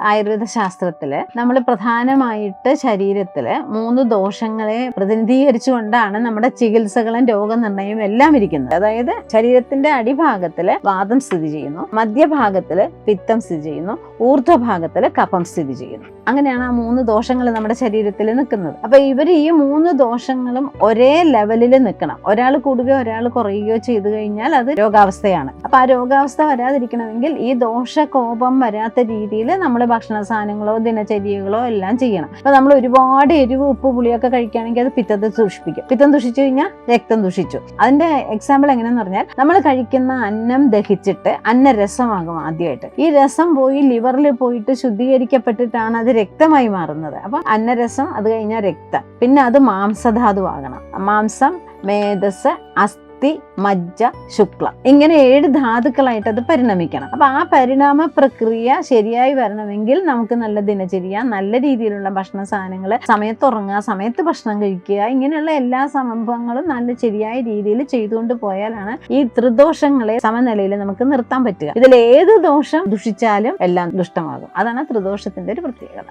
ആയുർവേദ ശാസ്ത്രത്തിൽ നമ്മൾ പ്രധാനമായിട്ട് ശരീരത്തിൽ മൂന്ന് ദോഷങ്ങളെ പ്രതിനിധീകരിച്ചുകൊണ്ടാണ് നമ്മുടെ ചികിത്സകളും രോഗനിർണയവും എല്ലാം ഇരിക്കുന്നത്. അതായത് ശരീരത്തിന്റെ അടിഭാഗത്തിൽ വാദം സ്ഥിതി ചെയ്യുന്നു മധ്യഭാഗത്തിൽ പിത്തം സ്ഥിതി ചെയ്യുന്നു ഊർധ്വഭാഗത്തിൽ കഫം സ്ഥിതി ചെയ്യുന്നു. അങ്ങനെയാണ് ആ മൂന്ന് ദോഷങ്ങൾ നമ്മുടെ ശരീരത്തിൽ നിൽക്കുന്നത്. അപ്പൊ ഇവർ ഈ മൂന്ന് ദോഷങ്ങളും ഒരേ ലെവലിൽ നിൽക്കണം. ഒരാൾ കൂടുകയോ ഒരാൾ കുറയുകയോ ചെയ്തു കഴിഞ്ഞാൽ അത് രോഗാവസ്ഥയാണ്. അപ്പൊ ആ രോഗാവസ്ഥ വരാതിരിക്കണമെങ്കിൽ ഈ ദോഷകോപം വരാത്ത രീതിയിൽ നമ്മൾ ഭക്ഷണ സാധനങ്ങളോ ദിനചര്യകളോ എല്ലാം ചെയ്യണം. അപ്പൊ നമ്മൾ ഒരുപാട് എരിവ് ഉപ്പ് പുളിയൊക്കെ കഴിക്കുകയാണെങ്കിൽ അത് പിത്തത്തെ സൂക്ഷിപ്പിക്കും. പിത്തം ദുഷിച്ചു കഴിഞ്ഞാൽ രക്തം ദുഷിച്ചു അതിന്റെ എക്സാമ്പിൾ എങ്ങനെയെന്ന് പറഞ്ഞാൽ നമ്മൾ കഴിക്കുന്ന അന്നം ദഹിച്ചിട്ട് അന്നരസമാകും ആദ്യമായിട്ട്. ഈ രസം പോയി ലിവറിൽ പോയിട്ട് ശുദ്ധീകരിക്കപ്പെട്ടിട്ടാണ് അത് രക്തമായി മാറുന്നത്. അപ്പൊ അന്നരസം അത് കഴിഞ്ഞാൽ രക്തം. പിന്നെ അത് മാംസധാതു ആകണം. മാംസം മേധസ് അസ്ഥി മജ്ജ ശുക്ല. ഇങ്ങനെ ഏഴ് ധാതുക്കളായിട്ട് അത് പരിണമിക്കണം. അപ്പൊ ആ പരിണാമ പ്രക്രിയ ശരിയായി വരണമെങ്കിൽ നമുക്ക് നല്ല ദിനചര്യ നല്ല രീതിയിലുള്ള ഭക്ഷണ സാധനങ്ങൾ സമയത്ത് ഉറങ്ങുക സമയത്ത് ഭക്ഷണം കഴിക്കുക ഇങ്ങനെയുള്ള എല്ലാ സംഭവങ്ങളും നല്ല ശരിയായ രീതിയിൽ ചെയ്തുകൊണ്ട് പോയാലാണ് ഈ ത്രിദോഷങ്ങളെ സമനിലയിൽ നമുക്ക് നിർത്താൻ പറ്റുക. ഇതിൽ ഏത് ദോഷം ദുഷിച്ചാലും എല്ലാം ദുഷ്ടമാകും. അതാണ് ത്രിദോഷത്തിന്റെ ഒരു പ്രത്യേകത.